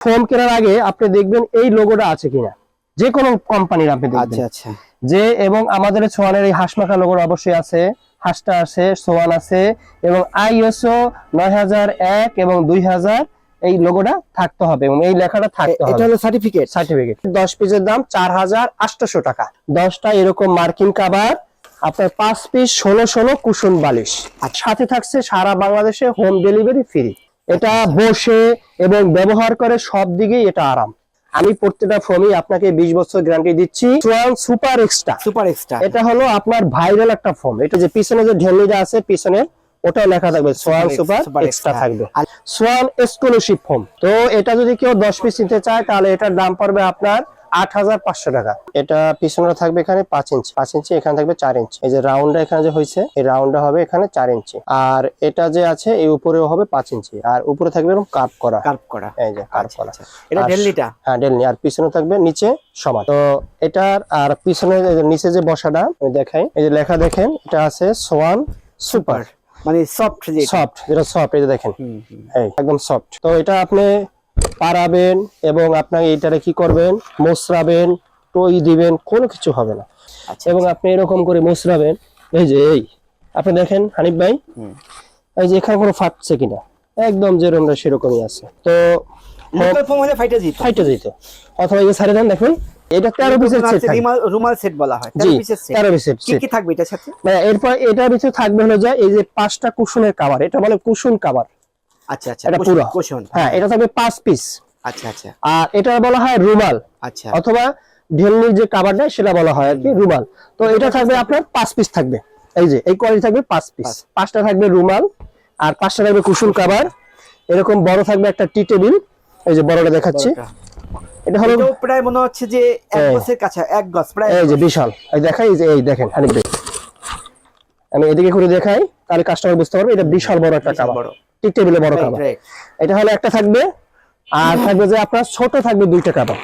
Foam কেনার আগে আপনি দেখবেন এই লোগোটা আছে কিনা। যে কোনো কোম্পানির আপনি আচ্ছা আচ্ছা। যে এবং আমাদের সোয়ানের এই হাঁসমাখা লোগোর অবশ্যই আছে। হাঁসটা আছে সোয়ান আছে এবং আইএসও নয় হাজার এক এবং দুই হাজার এই লোগোটা থাকতে হবে এবং এই লেখাটা থাকতে এটা হবে। হলো সার্টিফিকেট সার্টিফিকেট দশ পিসের দাম চার হাজার আটশোশো টাকা। দশটা এরকম মার্কিন কাবার। আপনার পাঁচ পিস ষোলো ষোলো কুশন বালিশ। আর সাথে থাকছে সারা বাংলাদেশে হোম ডেলিভারি ফ্রি এটা বসে এবং ব্যবহার করে সব দিকেই এটা আরাম। আমি প্রত্যেকটা ফোনই আপনাকে বিশ বছর গ্যারান্টি দিচ্ছি। Swan super extra. Super extra. এটা হলো আপনার ভাইরাল একটা ফোন। এটা যে পিছনে যে ঢেলিটা আছে পিছনে ওটাও লেখা থাকবে সোয়ান সুপার এক্সট্রা থাকবে। Swan exclusive phone. তো এটা যদি কেউ দশ পিস নিতে চায় তাহলে এটার দাম পড়বে আপনার আট হাজার পাঁচশো টাকা। এটা পিছনে থাকবে এখানে পাঁচ ইঞ্চি। পাঁচ ইঞ্চি এখানে থাকবে চার ইঞ্চি। এই যে রাউন্ডটা এখানে যে হয়েছে এই রাউন্ডটা হবে এখানে চার ইঞ্চি। আর এটা যে আছে এই উপরেও হবে পাঁচ ইঞ্চি। আর উপরে থাকবে এরকম কাপ করা। কার্ভ করা। এই যে কাপ আচ্ছা, করা। আচ্ছা। এটা হ্যাঁ ডেলনি আর পিছনে থাকবে নিচে সমান। তো এটার আর পিছনে যে নিচে যে বসাটা আমি দেখাই। এই যে লেখা দেখেন এটা আছে সোয়ান সুপার। মানে সফট সফট যেটা সফট এই যে দেখেন। একদম সফট তো এটা আপনি পারাবেন এবং আপনার এইটারে কি করবেন? মোসরাবেন টই দিবেন কোনো কিছু হবে না। আচ্ছা এবং আপনি এরকম করে মোসরাবেন। এই যে এই। আপনি দেখেন হানিফ ভাই। এই যে এখানে কোনো ফাটছে কিনা? একদম যেরকমটা সেরকমই আছে। তো ফাইটা যেত। অথবা এই যে দেন দেখুন। এটা তেরো পিসের সেট রুমাল সেট বলা হয়। জি তেরো পিসের সেট তেরো পিসের কি কি থাকবে এটার সাথে? মানে এরপর এটার ভিতরে থাকবে হলো যে এই যে পাঁচটা কুশনের কাভার এটা বলে কুশন কাভার আচ্ছা আচ্ছা এটা পুরো। হ্যাঁ এটা থাকবে পাঁচ পিস আচ্ছা আচ্ছা। আর এটা বলা হয় রুমাল। আচ্ছা। অথবা ঢেলনির যে কাভারটা সেটা বলা হয় আর কি রুমাল। তো এটা থাকবে আপনার পাঁচ পিস থাকবে। এই যে এই কোয়ালিটি থাকবে পাঁচ পিস পাঁচটা থাকবে রুমাল আর পাঁচটা থাকবে কুশন কাভার এরকম বড় থাকবে একটা টি টেবিল এই যে বড়টা দেখাচ্ছি। এটা হলো প্রায় মনে হচ্ছে যে এক গছের কাছে এক গছ প্রায় এই যে বিশাল। এই দেখাই এই দেখেন আমি এদিকে করে দেখাই তাহলে কাস্টমার বুঝতে পারবে এটা বিশাল বড় একটা কাভার বড়। টেবিলে বড় right. এটা হলো একটা থাকবে আর থাকবে যে আপনার ছোট থাকবে দুইটা কাভার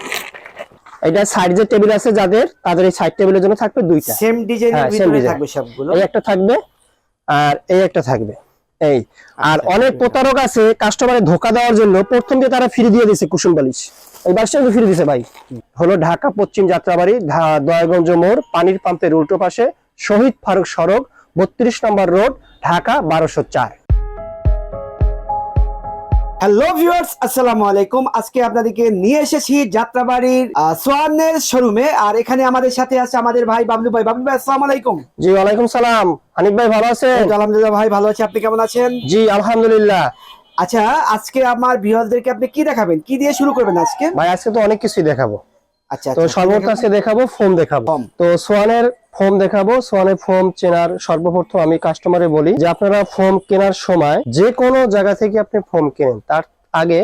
এটা সাইড যে টেবিল আছে যাদের তাদের এই সাইড টেবিলের জন্য থাকবে দুইটা। সেম ডিজাইনের হ্যাঁ, ভিতরে থাকবে সবগুলো। এই একটা থাকবে আর এই একটা থাকবে এই। আর আচ্ছা, অনেক প্রতারক আছে কাস্টমারে ধোকা দেওয়ার জন্য প্রথম দিয়ে তারা ফ্রি দিয়ে দিয়েছে কুসুম বালিশ। এই বাসটা ফ্রি দিছে ভাই। হলো ঢাকা পশ্চিম যাত্রাবাড়ি দয়াগঞ্জ মোড় পানির পাম্পের উল্টো পাশে শহীদ ফারুক সড়ক বত্রিশ নম্বর রোড ঢাকা বারোশো চার। হ্যালো ভিউয়ার্স আসসালামু আলাইকুম। আজকে আপনাদেরকে নিয়ে এসেছি যাত্রাবাড়ির সোয়ানের শোরুমে। আর এখানে আমাদের সাথে আছে আমাদের ভাই বাবলু ভাই। বাবলু ভাই আসসালামু আলাইকুম। জি ওয়ালাইকুম সালাম। হানিফ ভাই ভালো আছেন? আলহামদুলিল্লাহ ভাই ভালো আছি। আপনি কেমন আছেন? জি আলহামদুলিল্লাহ। আচ্ছা আজকে আমার ভিউয়ারদেরকে আপনি কি দেখাবেন? কি দিয়ে শুরু করবেন আজকে? ভাই আজকে তো অনেক কিছুই দেখাবো। আচ্ছা তো আচ্ছা, সর্বপ্রথম আজকে দেখাবো ফোম দেখাবো। তো সোয়ানের ফোম দেখাবো সোয়ানের ফোম চেনার সর্বপ্রথম আমি কাস্টমারে বলি যে আপনারা ফোম কেনার সময় যে কোনো জায়গা থেকে আপনি ফোম কেনেন তার আগে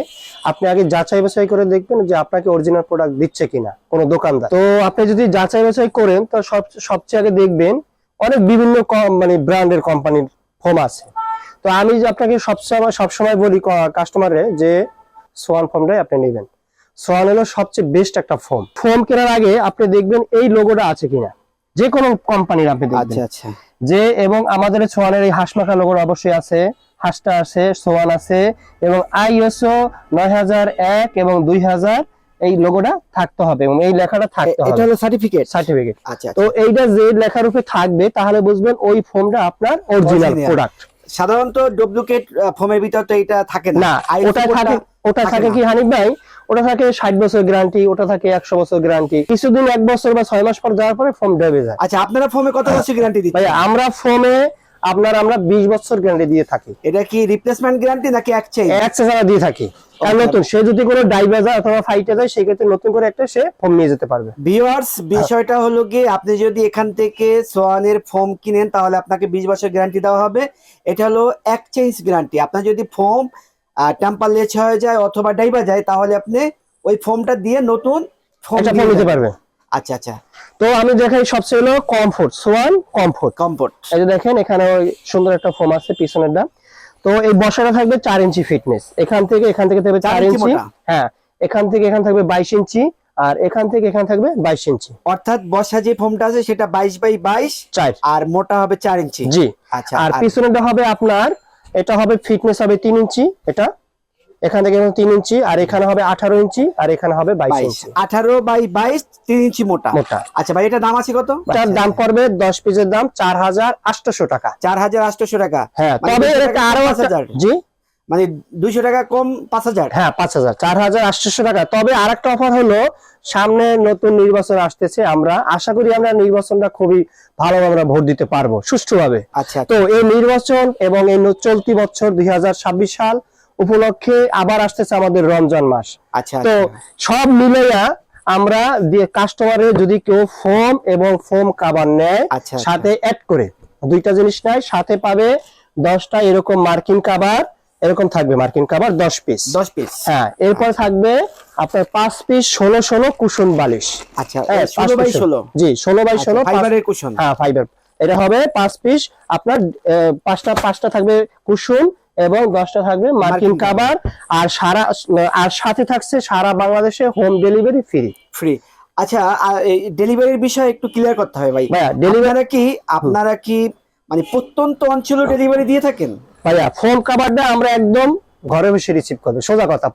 আপনি আগে যাচাই বাছাই করে দেখবেন যে আপনাকে অরিজিনাল প্রোডাক্ট দিচ্ছে কিনা কোনো দোকানদার। তো আপনি যদি যাচাই বাছাই করেন তো সব সবচেয়ে আগে দেখবেন অনেক বিভিন্ন মানে ব্র্যান্ডের কোম্পানির ফোম আছে। তো আমি যে আপনাকে সবসময় সবসময় বলি কাস্টমারে যে সোয়ান ফোমটাই আপনি নেবেন। সোয়ান হলো সবচেয়ে বেস্ট একটা ফোম ফোম কেনার আগে আপনি দেখবেন এই লোগোটা আছে কিনা। যে কোনো কোম্পানির আপনি দেখবেন। আচ্ছা আচ্ছা। যে এবং আমাদের সোয়ানের এই হাঁসমাখা লোগোর অবশ্যই আছে। হাঁসটা আছে সোয়ান আছে এবং আইএসও নয় হাজার এক এবং দুই হাজার এই লোগোটা থাকতে হবে এবং এই লেখাটা থাকতে হবে এটা হলো সার্টিফিকেট সার্টিফিকেট আচ্ছা তো আচ্ছা। এইটা যে লেখার উপরে থাকবে তাহলে বুঝবেন ওই ফোনটা আপনার অরিজিনাল প্রোডাক্ট সাধারণত ডুপ্লিকেট ফোমের ভিতর তো এটা থাকে না। ওটা থাকে ওটা থাকে কি হানিফ ভাই? ওটা থাকে ষাট বছর গ্যারান্টি ওটা থাকে একশো বছর গ্যারান্টি কিছুদিন এক বছর বা ছয় মাস পর যাওয়ার পরে ফোন ডেবে যায়। আচ্ছা আপনারা ফোমে কত বছর গ্যারান্টি ভাই আমরা ফোনে আপনার আমরা বিশ বছর গ্যারান্টি দিয়ে থাকি। এটা কি রিপ্লেসমেন্ট গ্যারান্টি নাকি এক্সচেঞ্জ একশো টাকা দিয়ে থাকি। নতুন সে যদি কোনো ডাইভে যায় অথবা ফাইটে যায় সেক্ষেত্রে নতুন করে একটা সে ফোন নিয়ে যেতে পারবে। ভিউয়ার্স বিষয়টা হলো গিয়ে আপনি যদি এখান থেকে সোয়ানের ফোম কিনেন তাহলে আপনাকে বিশ বছর গ্যারান্টি দেওয়া হবে। এটা হলো এক্সচেঞ্জ গ্যারান্টি আপনার যদি ফোম টেম্পার লেচ হয়ে যায় অথবা ডাইবা যায় তাহলে আপনি ওই ফোমটা দিয়ে নতুন ফোম একটা ফোন নিতে পারবে। আচ্ছা আচ্ছা। তো আমি দেখাই সবচেয়ে হলো কমফোর্ট সোয়ান কমফোর্ট কমফোর্ট এই যে দেখেন এখানে ওই সুন্দর একটা ফোম আছে পিছনের দাম। তো এই বসাটা থাকবে চার ইঞ্চি ফিটনেস এখান থেকে এখান থেকে থাকবে চার ইঞ্চি হ্যাঁ এখান থেকে এখান থাকবে বাইশ ইঞ্চি আর এখান থেকে এখানে থাকবে বাইশ ইঞ্চি। অর্থাৎ বসা যে ফোমটা আছে সেটা বাইশ বাই বাইশ চার। আর মোটা হবে চার ইঞ্চি। জি। আচ্ছা আর আর পিছনেরটা হবে আপনার এটা হবে ফিটনেস হবে তিন ইঞ্চি এটা। এখান থেকে তিন ইঞ্চি আর এখানে হবে আঠারো ইঞ্চি আর এখানে হবে বাইশ ইঞ্চি। আঠারো বাই বাইশ তিন ইঞ্চি মোটা। মোটা। আচ্ছা ভাই এটা দাম আছে কত? দাম পড়বে দশ পিসের দাম চার হাজার টাকা। চার হাজার আটশো টাকা। হ্যাঁ মানে তবে এটা আরও। জি? মানে দুইশো টাকা কম পাঁচ হাজার? হ্যাঁ পাঁচ হাজার। চার হাজার আটশোশো টাকা। তবে আরেকটা অফার হলো সামনে নতুন নির্বাচন আসতেছে আমরা আশা করি আমরা নির্বাচনটা খুবই ভালোভাবে আমরা ভোট দিতে পারব সুষ্ঠুভাবে। আচ্ছা তো এই নির্বাচন এবং এই চলতি বছর দুই হাজার ছাব্বিশ সাল উপলক্ষে আবার আসতেছে আমাদের রমজান মাস। আচ্ছা তো সব মিলাইয়া আমরা দিয়ে কাস্টমারে যদি কেউ ফোম এবং ফোম কাবার নেয় আচ্ছা, সাথে অ্যাড করে দুইটা জিনিস নেয় সাথে পাবে দশটা এরকম মার্কিন কাবার এরকম থাকবে মার্কিন কাবার দশ পিস দশ পিস হ্যাঁ এরপর থাকবে আপনার পাঁচ পিস ষোলো ষোলো কুশন বালিশ। আচ্ছা হ্যাঁ, ষোলো বাই ষোলো। জি ষোলো বাই ষোলো পাঁচ- ফাইবারের কুশন। হ্যাঁ ফাইবার এটা হবে পাঁচ পিস আপনার পাঁচটা পাঁচটা থাকবে কুসুম এবং দশটা থাকবে মার্কিন কাবার। আর সারা আর সাথে থাকছে সারা বাংলাদেশে হোম ডেলিভারি ফ্রি ফ্রি আচ্ছা ডেলিভারির বিষয়ে একটু ক্লিয়ার করতে হবে ভাই। ডেলিভারি কি আপনারা কি মানে প্রত্যন্ত অঞ্চলে ডেলিভারি দিয়ে থাকেন? ভাইয়া ফোন কাবারটা আমরা একদম ঘরে বসে রিসিভ করবে। সোজা কথা।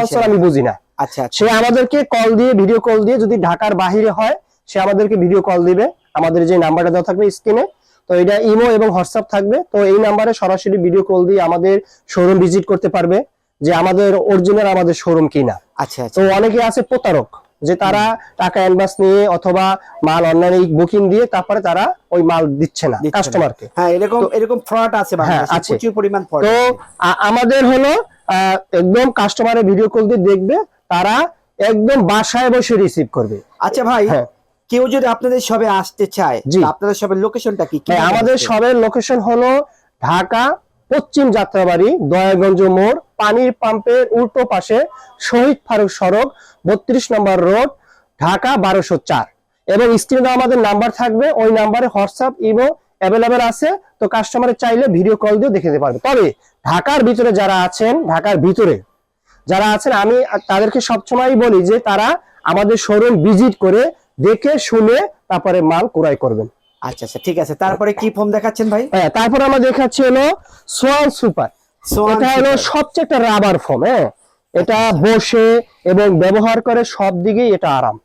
অঞ্চল আমি বুঝি না। আচ্ছা আচ্ছা। সে আমাদেরকে কল দিয়ে ভিডিও কল দিয়ে যদি ঢাকার বাহিরে হয় সে আমাদেরকে ভিডিও কল দিবে। আমাদের যে নাম্বারটা দেওয়া থাকবে স্ক্রিনে তো এটা ইমো এবং হোয়াটসঅ্যাপ থাকবে। তো এই নাম্বারে সরাসরি ভিডিও কল দিয়ে আমাদের শোরুম ভিজিট করতে পারবে যে আমাদের অরিজিনাল আমাদের শোরুম কিনা। আচ্ছা আচ্ছা। তো অনেকে আছে প্রতারক। যে তারা টাকা অ্যাডভান্স নিয়ে অথবা মাল অনলাইনে বুকিং দিয়ে তারপরে তারা ওই মাল দিচ্ছে না কাস্টমারকে হ্যাঁ এরকম এরকম ফ্রড আছে হ্যাঁ, আছে। প্রচুর পরিমাণ ফ্রড তো আমাদের হলো আহ, একদম কাস্টমারের ভিডিও কল দিয়ে দেখবে তারা একদম বাসায় বসে রিসিভ করবে আচ্ছা ভাই হ্যাঁ। কেউ যদি আপনাদের সবে আসতে চায়। আপনাদের সবের লোকেশনটা কি আমাদের? সবের লোকেশন হলো ঢাকা পশ্চিম যাত্রাবাড়ি, দয়াগঞ্জ মোড়, পানির পাম্পের উল্টো পাশে শহীদ ফারুক সড়ক, বত্রিশ নম্বর রোড, ঢাকা বারোশো চার। এবং স্ক্রিনে আমাদের নাম্বার থাকবে, ওই নাম্বারে হোয়াটসঅ্যাপ ইমো অ্যাভেলেবেল আছে। তো কাস্টমার চাইলে ভিডিও কল দিয়ে দেখে নিতে পারবে। তবে ঢাকার ভিতরে যারা আছেন, ঢাকার ভিতরে যারা আছেন, আমি তাদেরকে সবসময় বলি যে তারা আমাদের শোরুম ভিজিট করে দেখে, শুনে, তারপরে মাল ক্রয় করবেন। আচ্ছা আচ্ছা ঠিক আছে। তারপরে কি ফর্ম দেখাচ্ছেন ভাই? হ্যাঁ তারপর আমরা দেখাচ্ছি হলো সোয়ান সুপার এটা হলো সবচেয়ে একটা রাবার ফোম হ্যাঁ? এটা বসে এবং ব্যবহার করে সব দিকেই এটা আরাম।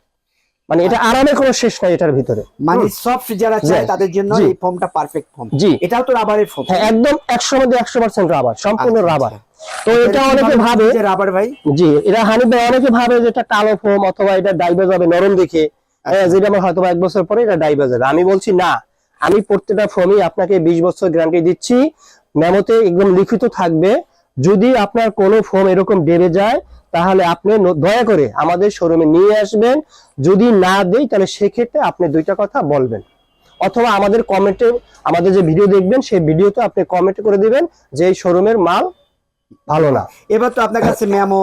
মানে এটা আরামে কোনো শেষ নাই এটার ভিতরে। মানে সফট যারা চায় তাদের জন্য এই ফর্মটা পারফেক্ট ফর্ম জি। এটাও তো রাবারের ফর্ম হ্যাঁ একদম একশো মধ্যে একশো পার্সেন্ট রাবার সম্পূর্ণ আচ্ছা, রাবার আচ্ছা। তো এটা অনেকে ভাবে যে রাবার ভাই? জি এটা হানিফ ভাই অনেকে ভাবে যে এটা কালো ফোম অথবা এটা ডাইবে যাবে নরম দেখে। যেটা এটা ডাইবে যাবে। আমি বলছি, না, আমি প্রত্যেকটা ফোমই আপনাকে বিশ বছর গ্যারান্টি দিচ্ছি। মেমোতে একদম লিখিত থাকবে। যদি আপনার কোনো ফোম এরকম ডেবে যায়, তাহলে আপনি দয়া করে আমাদের শোরুমে নিয়ে আসবেন। যদি না দেই, তাহলে সেক্ষেত্রে আপনি দুইটা কথা বলবেন। অথবা আমাদের কমেন্টে আমাদের যে ভিডিও দেখবেন, সেই ভিডিওতে আপনি কমেন্ট করে দিবেন যে এই শোরুমের মাল ভালো না। এবার তো আপনার কাছে মেমো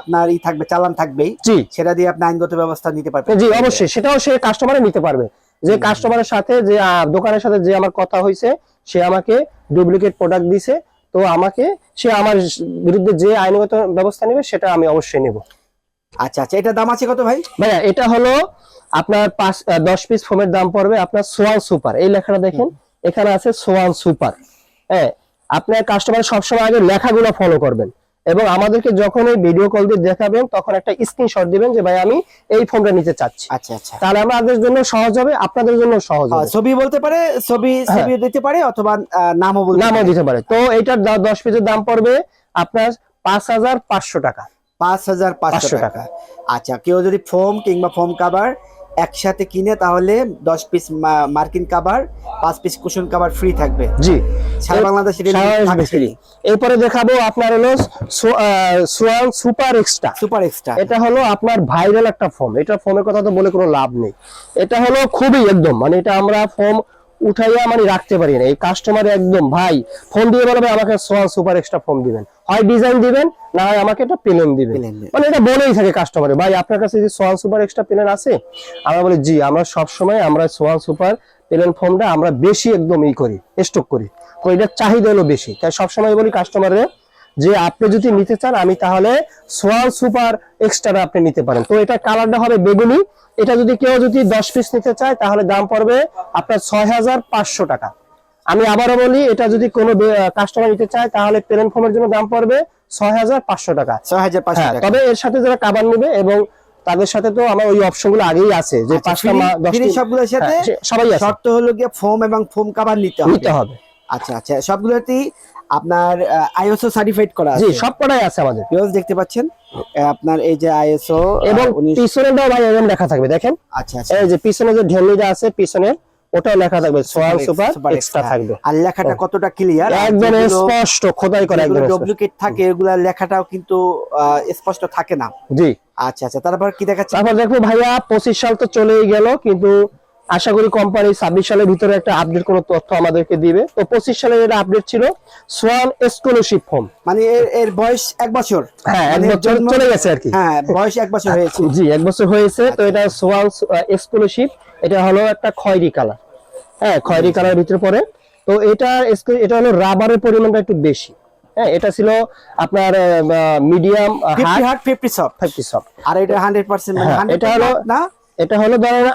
আপনার ই থাকবে চালান থাকবেই। জি। সেটা দিয়ে আপনি আইনগত ব্যবস্থা নিতে পারবেন। জি অবশ্যই। সেটাও সে কাস্টমারে নিতে পারবে। যে কাস্টমারের সাথে যে দোকানের সাথে যে আমার কথা হয়েছে সে আমাকে ডুপ্লিকেট প্রোডাক্ট দিছে। তো আমাকে সে আমার বিরুদ্ধে যে আইনগত ব্যবস্থা নেবে সেটা আমি অবশ্যই নেব। আচ্ছা আচ্ছা। এটা দাম আছে কত ভাই? ভাইয়া এটা হলো আপনার পাঁচ দশ পিস ফোমের দাম পড়বে আপনার সোয়ান সুপার এই লেখাটা দেখেন। এখানে আছে সোয়ান সুপার হ্যাঁ আপনার কাস্টমার সবসময় আগে লেখাগুলো ফলো করবেন এবং আমাদেরকে যখন এই ভিডিও কল দিয়ে দেখাবেন তখন একটা স্ক্রিনশট দিবেন যে ভাই আমি এই ফোনটা নিতে চাচ্ছি। আচ্ছা আচ্ছা। তাহলে আমাদের জন্য সহজ হবে আপনাদের জন্য সহজ হবে। ছবি বলতে পারে ছবি ছবি দিতে পারে অথবা নামও বলতে নামও দিতে পারে। তো এইটার দা- দশ পিসের দাম পড়বে আপনার পাঁচ হাজার পাঁচশো টাকা। পাঁচ হাজার পাঁচশো টাকা। আচ্ছা কেউ যদি ফোম কিংবা ফোম কাভার একসাথে কিনে তাহলে দশ পিস মার্কিন কাভার পাঁচ পিস কুশন কাভার ফ্রি থাকবে। জি। সারা বাংলাদেশ থাকছে। এরপরে দেখাবো আপনার হলো Swan super extra. Super extra. এটা হলো আপনার ভাইরাল একটা ফর্ম এটা ফর্মের কথা তো বলে কোনো লাভ নেই। এটা হলো খুবই একদম মানে এটা আমরা ফোম উঠাইয়া মানে রাখতে পারি না। এই কাস্টমার একদম ভাই ফোন দিয়ে বলবে আমাকে সোয়ান সুপার এক্সট্রা ফোন দিবেন। হয় ডিজাইন দিবেন না হয় আমাকে এটা প্লেন দিবেন। মানে এটা বলেই থাকে কাস্টমারে ভাই আপনার কাছে যে সোয়ান সুপার এক্সট্রা প্লেন আছে? আমরা বলি জি আমরা সব সময় আমরা সোয়ান সুপার প্লেন ফর্মটা আমরা বেশি একদম ই করি স্টক করি। তো এটার চাহিদা হলো বেশি। তাই সবসময় বলি কাস্টমারে যে আপনি যদি নিতে চান আমি তাহলে সোয়াল সুপার এক্সট্রা আপনি নিতে পারেন। তো এটা কালারটা হবে বেগুনি। এটা যদি কেউ যদি দশ পিস নিতে চায় তাহলে দাম পড়বে আপনার ছয় হাজার পাঁচশো টাকা। আমি আবারও বলি এটা যদি কোনো কাস্টমার নিতে চায় তাহলে প্লেন ফোমের জন্য দাম পড়বে ছয় হাজার পাঁচশো টাকা। ছয় হ্যাঁ তবে এর সাথে যারা কাবার নেবে এবং তাদের সাথে তো আমার ওই অপশনগুলো আগেই আছে যে আচ্ছা, পাঁচটা সবগুলোর সাথে হ্যাঁ, সবাই শর্ত হলো গিয়ে ফোম এবং ফোম কাবার নিতে হবে। আচ্ছা আচ্ছা সবগুলোতেই আপনার আইএসও সার্টিফাইড করা জি আছে। সব কটাই আছে আমাদের। ভিউয়ার্স দেখতে পাচ্ছেন? আপনার এই যে আইএসও এবং পিছনেটাও ভাই এরকম লেখা থাকবে দেখেন। আচ্ছা আচ্ছা। এই যে পিছনে যে ঢেলিটা আছে পিছনে ওটাও লেখা থাকবে সোয়ান সুপার এক্সট্রা থাকবে। আর লেখাটা কতটা ক্লিয়ার একদম স্পষ্ট খোদাই করা একদম ডুপ্লিকেট থাকে এগুলা লেখাটাও কিন্তু স্পষ্ট থাকে না। জি। আচ্ছা আচ্ছা তারপর কি দেখাচ্ছে তারপর দেখো ভাইয়া পঁচিশ সাল তো চলেই গেল কিন্তু আশা করি কোম্পানি ছাব্বিশ সালের ভিতরে একটা আপডেট কোনো তথ্য আমাদেরকে দিবে। তো পঁচিশ সালের এটা আপডেট ছিল সোয়ান স্কলারশিপ ফর্ম মানে এর এর বয়স এক বছর। হ্যাঁ এক মানে বছর চলে গেছে আর কি। হ্যাঁ বয়স এক বছর হয়েছে। জি এক বছর হয়েছে। তো এটা সোয়ান স্কলারশিপ এটা হলো একটা খয়েরি কালার। হ্যাঁ খয়েরি কালার ভিতরে পড়ে। তো এটা এটা হলো রাবারের পরিমাণটা একটু বেশি। হ্যাঁ এটা ছিল আপনার মিডিয়াম হার্ড। হার্ড ফিফটি সব ফাইভটি সব আর এটা হান্ড্রেড পার্সেন্ট মানে হ্যাঁ, এটা হলো- না এটা হলো ধরেন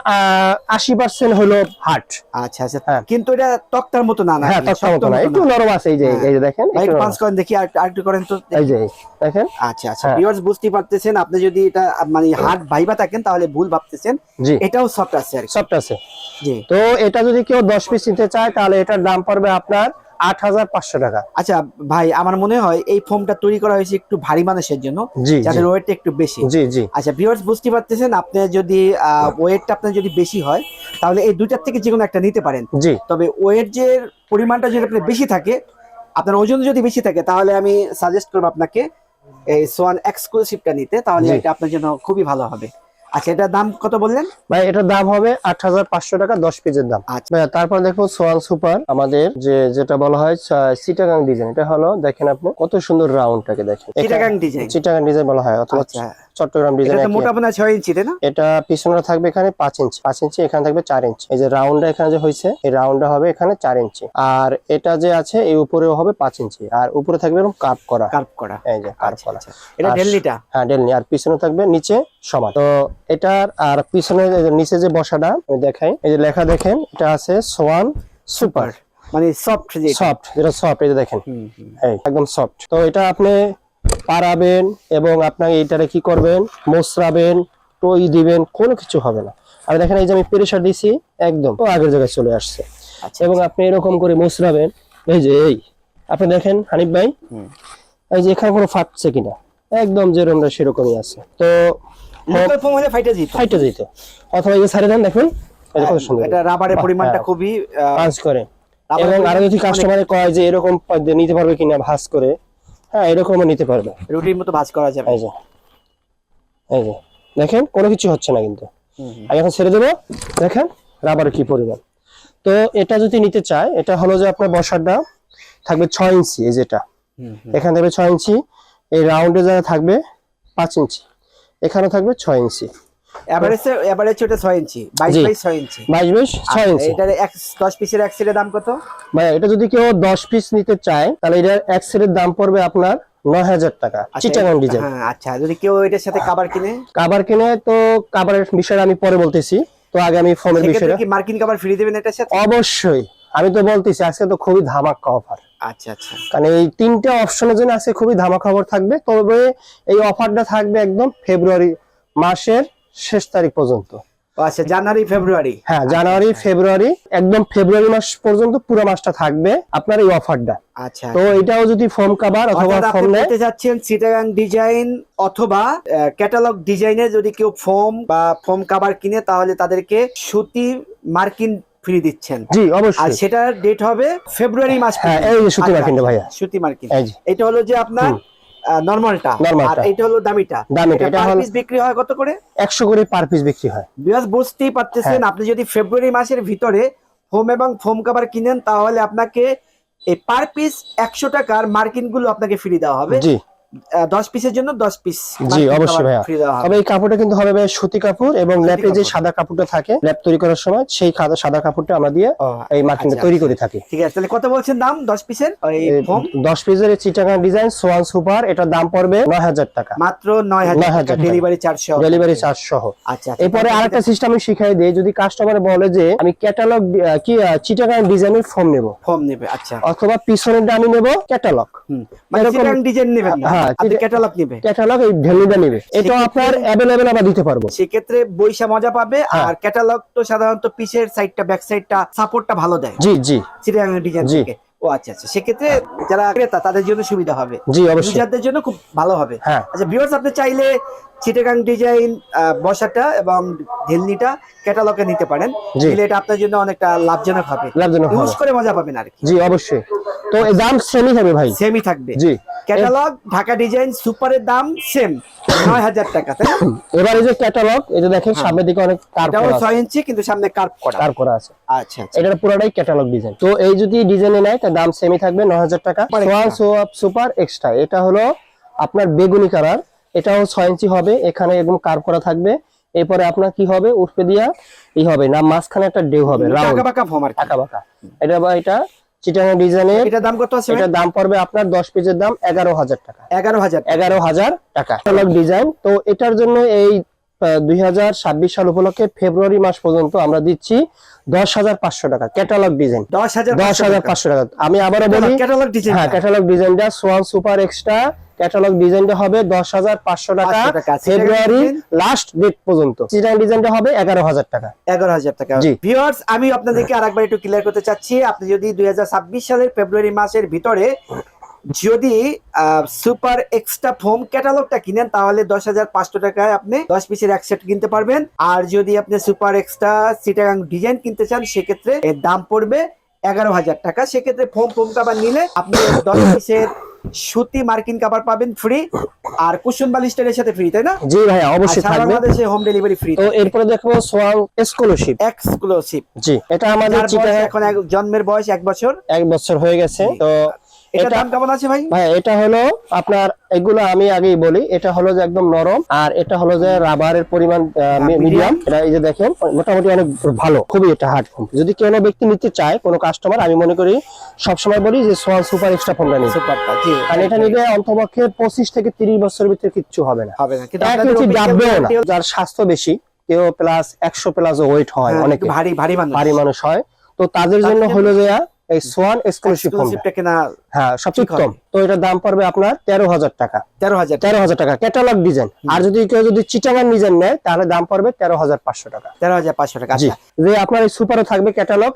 আশি পার্সেন্ট হলো হার্ট আচ্ছা আচ্ছা। হ্যাঁ। কিন্তু এটা তক্তার মতো না হ্যাঁ তখন মতো না। একটু নরম আছে এই যে হ্যাঁ। এই যে দেখেন একটু পাঁচ করেন দেখি আরেকটু করেন তো। এই যে দেখেন। আচ্ছা আচ্ছা। ভিউয়ার্স বুঝতে পারতেছেন আপনি যদি এটা মানে হার্ড ভাইবা থাকেন তাহলে ভুল ভাবতেছেন। এটাও সফট আছে আর কি। সফট আছে। জি। তো এটা যদি কেউ দশ পিস নিতে চায় তাহলে এটার দাম পড়বে আপনার আট হাজার পাঁচশো টাকা। আচ্ছা ভাই আমার মনে হয় এই ফোমটা তৈরি করা হয়েছে একটু ভারী মানুষের জন্য যাদের ওয়েটটা একটু বেশি। জি জি। আচ্ছা ভিউয়ার্স বুঝতে পারতেছেন আপনি যদি ওয়েটটা আপনার যদি বেশি হয় তাহলে এই দুইটার থেকে যে কোনো একটা নিতে পারেন। জি। তবে ওয়েট যে পরিমাণটা যদি আপনার বেশি থাকে আপনার ওজন যদি বেশি থাকে তাহলে আমি সাজেস্ট করব আপনাকে এই সোয়ান এক্সক্লুসিভটা নিতে তাহলে এটা আপনার জন্য খুবই ভালো হবে। আচ্ছা এটার দাম কত বললেন? ভাই এটার দাম হবে আট হাজার পাঁচশো টাকা দশ পিসের দাম। আচ্ছা। তারপর দেখো সোয়ান সুপার আমাদের যে যেটা বলা হয় সিটাগাং ডিজাইন এটা হলো দেখেন আপনি কত সুন্দর রাউন্ডটাকে দেখেন। চিটাগাং ডিজাইন চিটাগাং ডিজাইন বলা হয় অথবা চট্টগ্রাম এটা তো মোটা মোটা ছয় ইঞ্চি তাই না? এটা পিছনে থাকবে এখানে পাঁচ ইঞ্চি। পাঁচ ইঞ্চি এখানে থাকবে চার ইঞ্চি। এই যে রাউন্ডটা এখানে যে হয়েছে এই রাউন্ডটা হবে এখানে চার ইঞ্চি। আর এটা যে আছে এই উপরেও হবে পাঁচ ইঞ্চি। আর উপরে থাকবে এরকম কাপ করা। কার্ভ করা। এই যে কাপ আচ্ছা করা। আচ্ছা। এটা হ্যাঁ ডেলনি আর পিছনে থাকবে নিচে সমান। তো এটার আর পিছনে যে নিচে যে বসাটা আমি দেখাই। এই যে লেখা দেখেন এটা আছে সোয়ান সুপার। মানে সফট সফট যেটা সফট এই দেখেন। একদম সফট তো এটা আপনি পারাবেন এবং আপনাকে এটারে কি করবেন? মোসরাবেন টই দিবেন কোনো কিছু হবে না। আর দেখেন এই যে আমি প্রেশার দিছি একদম ও আগের জায়গায় চলে আসছে। আচ্ছা এবং আপনি এরকম করে মোসরাবেন এই যে এই আপনি দেখেন হানিফ ভাই এই যে এখানে কোনো ফাটছে কিনা একদম যেরকমটা সেরকমই আছে। তো ফোম ফাইটা যেত। ফাইটে দিত অথবা এই যে সাইডে দেন দেখুন এই যে কত সুন্দর। এটা রাবারের বাহ, পরিমাণটা হ্যাঁ। খুবই করে। এবং আরও যদি কাস্টমারে কয় যে এরকম নিতে পারবে কিনা ভাঁজ করে হ্যাঁ এরকমও নিতে পারবে। রুটির মতো ভাঁজ করা যাবে। এই যে এই যে দেখেন কোনো কিছু হচ্ছে না কিন্তু। আমি এখন ছেড়ে দেবো। দেখেন রাবারের কি পরিমাণ। তো এটা যদি নিতে চায় এটা হলো যে আপনার বসারটা থাকবে ছয় ইঞ্চি এই যেটা। এখানে থাকবে ছয় ইঞ্চি। এই রাউন্ডে যারা থাকবে পাঁচ ইঞ্চি। এখানে থাকবে ছয় ইঞ্চি। এভারেজে এভারেজ ওটা ইঞ্চি। বাই ইঞ্চি। আচ্ছা, ইঞ্চি। এটার এক দশ পিসের এক সেটের দাম কত? ভাই এটা যদি কেউ দশ পিস নিতে চায় তাহলে এটার এক সেটের দাম পড়বে আপনার নয় হাজার টাকা আচ্ছা, চিটাগাং ডিজাইন হ্যাঁ আচ্ছা যদি কেউ এটার সাথে কাবার কিনে? কাবার কিনে তো বিষয়টা আমি পরে বলতেছি। তো আগে আমি ফোনের কি মার্কিন কাবার ফ্রি দেবেন এটার সাথে? অবশ্যই। আমি তো বলতেছি আজকে তো খুবই ধামাকা অফার আচ্ছা আচ্ছা। কারণ এই তিনটা অপশনের জন্য আজকে খুবই ধামাকা অফার থাকবে। তবে এই অফারটা থাকবে একদম ফেব্রুয়ারি মাসের শেষ তারিখ পর্যন্ত। আচ্ছা জানুয়ারি ফেব্রুয়ারি? হ্যাঁ জানুয়ারি ফেব্রুয়ারি একদম ফেব্রুয়ারি মাস পর্যন্ত পুরো মাসটা থাকবে আপনার এই অফারটা। আচ্ছা। তো এটাও যদি ফোম কাবার অথবা নেয় বলতে যাচ্ছেন সিটাগাং ডিজাইন অথবা ক্যাটালগ ডিজাইনে যদি কেউ ফর্ম বা ফর্ম কাভার কিনে তাহলে তাদেরকে সুতি মার্কিন ফ্রি দিচ্ছেন। জি অবশ্যই। আর সেটার ডেট হবে ফেব্রুয়ারি মাস হ্যাঁ এই সুতি আচ্ছা, মার্কিনটা ভাইয়া। সুতি মার্কিন। এটা হলো যে আপনার। নরমালটা। আর। এটা হলো দামিটা। দামিটা, এটা হলো- পিস বিক্রি হয় কত করে? একশো করে পার পিস বিক্রি হয়। বিয়াস বুঝতেই পারতেছেন হ্যাঁ। আপনি যদি ফেব্রুয়ারি মাসের ভিতরে হোম এবং ফোম কভার কিনেন তাহলে আপনাকে এই পার পিস একশো টাকার মার্কিনগুলো আপনাকে ফ্রি দেওয়া হবে। দশ পিসের জন্য দশ পিস জি অবশ্যই ভাইয়া। তবে এই কাপড়টা কিন্তু হবে সুতি কাপড় এবং ল্যাপে যে। সাদা কাপড়টা থাকে ল্যাপ তৈরি করার সময় সেই সাদা কাপড়টা আমরা দিয়ে এই মার্কিনটা আচ্ছা, তৈরি আচ্ছা। করে থাকি। ঠিক আছে তাহলে কত বলছেন দাম? দশ পিসের? দশ পিসের চিটাগাং ডিজাইন সোয়ান সুপার এটার দাম পড়বে নয় হাজার টাকা। মাত্র নয় হাজার 9,000 টাকা টাকা। ডেলিভারি চার্জ সহ। ডেলিভারি সহ। আচ্ছা আচ্ছা। এরপরে আরেকটা সিস্টেম আমি শিখাই দিই। যদি কাস্টমার বলে যে আমি ক্যাটালগ কি চিটাগাং ডিজাইনের ফর্ম নেব। ফোম নেবে আচ্ছা। অথবা পিছনেরটা আমি নেব ক্যাটালগ হুম মানে ডিজাইন নেবেন হ্যাঁ আপনি ক্যাটালগ নিবে। ক্যাটালগ এই ঢেলিটা নিবে। এটা আপনার অ্যাভেলেবেল আমরা দিতে পারব। সেক্ষেত্রে বৈশা মজা পাবে হ্যাঁ। আর ক্যাটালগ তো সাধারণত পিছের সাইডটা ব্যাক সাইডটা সাপোর্টটা ভালো দেয়। জি জি। চিটাগাং ডিজাইন থেকে। ও আচ্ছা আচ্ছা। সেক্ষেত্রে যারা ক্রেতা তাদের জন্য সুবিধা হবে। জি অবশ্যই। জন্য খুব ভালো হবে। হ্যাঁ। আচ্ছা ভিউয়ার্স আপনি চাইলে চিটাগাং ডিজাইন বসাটা এবং ঢেলনিটা ক্যাটালগে নিতে পারেন। দিলে এটা আপনার জন্য অনেকটা লাভজনক হবে। লাভজনক ইউজ করে মজা পাবেন আর কি জি অবশ্যই। তো দাম সেমই হবে ভাই? সেমই থাকবে। জি। ক্যাটালগ ঢাকা ডিজাইন সুপারের দাম সেম নয় হাজার টাকা তাই না? এবার এই যে ক্যাটালগ এই যে দেখেন হ্যাঁ। সামনের দিকে অনেক কার এটাও করা আছে। ছয় ইঞ্চি কিন্তু সামনে কার্ভ করা। কার করা আছে। আচ্ছা আচ্ছা। এটার পুরোটাই ক্যাটালগ ডিজাইন তো এই যদি ডিজাইনে নেয় তার দাম সেমই থাকবে নয় হাজার টাকা। Super সোয়ান সোয়াপ সুপার এক্সট্রা এটা হলো আপনার বেগুনি কালার এটাও ছয় ইঞ্চি হবে এখানে একদম কার্ভ করা থাকবে। এরপরে আপনার কি হবে? উঠবে দিয়া ই হবে না মাঝখানে একটা ডেউ হবে এটা বা এটা চিটাঙ্গা ডিজাইনের। এটা দাম কত আছে এটা দাম পড়বে আপনার দশ পিসের দাম এগারো হাজার টাকা। এগারো হাজার এগারো হাজার টাকা। ক্যাটালগ ডিজাইন তো এটার জন্য এই দুই হাজার ছাব্বিশ সাল উপলক্ষে ফেব্রুয়ারি মাস পর্যন্ত আমরা দিচ্ছি দশ হাজার পাঁচশো টাকা ক্যাটালগ ডিজাইন দশ হাজার পাঁচশো টাকা। আমি আবারও বলি ক্যাটালগ ডিজাইন হ্যাঁ ক্যাটালগ ডিজাইনটা সোয়ান সুপার এক্সট্রা ক্যাটালগ ডিজাইনটা হবে দশ হাজার পাঁচশো টাকা ফেব্রুয়ারি লাস্ট ডেট পর্যন্ত। চিটাং ডিজাইনটা হবে এগারো হাজার টাকা। এগারো হাজার টাকা। আমি আপনাদেরকে আরেকবার একটু ক্লিয়ার করতে চাচ্ছি। আপনি যদি দুই হাজার ছাব্বিশ সালের ফেব্রুয়ারি মাসের ভিতরে যদি সুপার এক্সট্রা ফোম ক্যাটালগটা কিনেন তাহলে দশ হাজার পাঁচশো টাকায় আপনি দশ পিসের এক সেট কিনতে পারবেন। আর যদি আপনি সুপার এক্সট্রা সিটাগাং ডিজাইন কিনতে চান সেক্ষেত্রে এর দাম পড়বে এগারো হাজার টাকা। সেক্ষেত্রে ফোম ফোম কাবার নিলে আপনি দশ পিসের সুতি মার্কিন কাবার পাবেন ফ্রি আর কুশন বালিস্টারের সাথে ফ্রি তাই না? জি আর অবশ্যই থাকবে। বাংলাদেশে হোম ডেলিভারি ফ্রি তো এরপরে দেখব সোয়ান স্কলারশিপ এক্সক্লুসিভ জি এটা আমাদের এখন জন্মের বয়স এক বছর। এক বছর হয়ে গেছে তো এটা দাম কেমন আছে ভাই? ভাই এটা হলো আপনার এগুলো আমি আগেই বলি এটা হলো যে একদম নরম আর এটা হলো যে রাবারের পরিমাণ মিডিয়াম। এটা এই যে দেখেন মোটামুটি অনেক ভালো খুবই এটা হার্ড ফোম যদি কোনো ব্যক্তি নিতে চায় কোনো কাস্টমার আমি মনে করি সবসময় বলি যে সোয়ান সুপার এক্সট্রা ফোনটা নিন। সুপারটা জি। কারণ এটা নিলে অন্তপক্ষে পঁচিশ থেকে তিরিশ বছরের ভিতরে কিচ্ছু হবে না। হবে না ডাববেও না। যার স্বাস্থ্য বেশি কেউ প্লাস একশো প্লাস ওয়েট হয় অনেক। ভারী ভারী মানুষ। হয়। তো তাদের জন্য হলো যে এই সোয়ান এক্সক্লুসিভ এক্সক্লুসিভটা কেনা হ্যাঁ সবচেয়ে তো? এটার দাম পড়বে আপনার তেরো হাজার টাকা। তেরো হাজার তেরো হাজার টাকা। ক্যাটালগ ডিজাইন আর যদি কেউ যদি চিটাগান ডিজাইন নেয় তাহলে দাম পড়বে তেরো হাজার পাঁচশো টাকা। তেরো হাজার পাঁচশো টাকা জি। আচ্ছা। যে আপনার এই সুপারে থাকবে ক্যাটালগ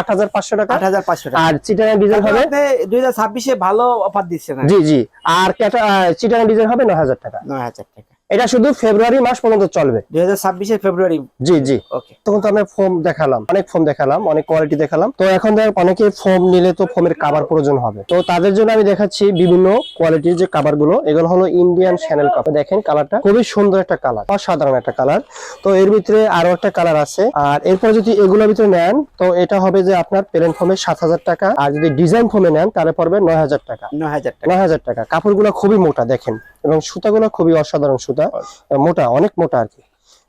আট হাজার পাঁচশো টাকা। আট হাজার পাঁচশো টাকা। আর চিটাগান ডিজাইন হবে দুই হাজার ছাব্বিশে ভালো অফার দিচ্ছে না জি জি। আর চিটাগান ডিজাইন হবে নয় হাজার টাকা। নয় হাজার টাকা। এটা শুধু ফেব্রুয়ারি মাস পর্যন্ত চলবে। দুই হাজার ফেব্রুয়ারি। জি জি। ওকে তখন তো আমরা ফোম দেখালাম অনেক ফোম দেখালাম অনেক কোয়ালিটি দেখালাম। তো এখন দেখ অনেকে ফোম নিলে তো ফোমের কাভার প্রয়োজন হবে। তো তাদের জন্য আমি দেখাচ্ছি বিভিন্ন কোয়ালিটির যে গুলো এগুলো হলো ইন্ডিয়ান দেখেন কালারটা খুবই সুন্দর একটা কালার অসাধারণ একটা কালার তো এর ভিতরে আরও একটা কালার আছে। আর এরপর যদি এগুলোর ভিতরে নেন তো এটা হবে যে আপনার প্লেন ফোমে সাত হাজার টাকা আর যদি ডিজাইন ফোমে নেন তাহলে পড়বে নয় হাজার টাকা। নয় হাজার টাকা। নয় হাজার টাকা। কাপড়গুলো খুবই মোটা দেখেন। এবং সুতাগুলো খুবই অসাধারণ সুতা। সুতোটা আচ্ছা। মোটা অনেক মোটা আর কি।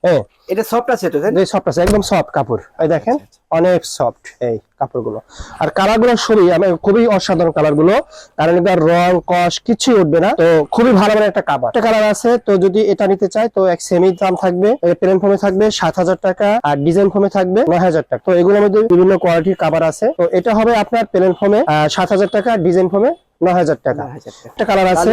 হ্যাঁ। এটা সফট আছে তো এই সফট আছে একদম সফট কাপড়। এই দেখেন আচ্ছা, আচ্ছা। অনেক সফট এই কাপড়গুলো। আর কালারগুলো সরি আমি খুবই অসাধারণ কালারগুলো। কারণ এটা রং কস কিছুই উঠবে না। তো খুবই ভালো মানে একটা কাপড়। একটা কালার আছে তো যদি এটা নিতে চাই তো এক সেমি দাম থাকবে প্লেন ফর্মে থাকবে সাত হাজার টাকা আর ডিজাইন ফর্মে থাকবে নয় হাজার টাকা। তো এগুলোর মধ্যে বিভিন্ন কোয়ালিটির কাপড় আছে। তো এটা হবে আপনার প্লেন ফর্মে সাত হাজার টাকা ডিজাইন ফর্মে 9000 কালার হ্যাঁ, আছে।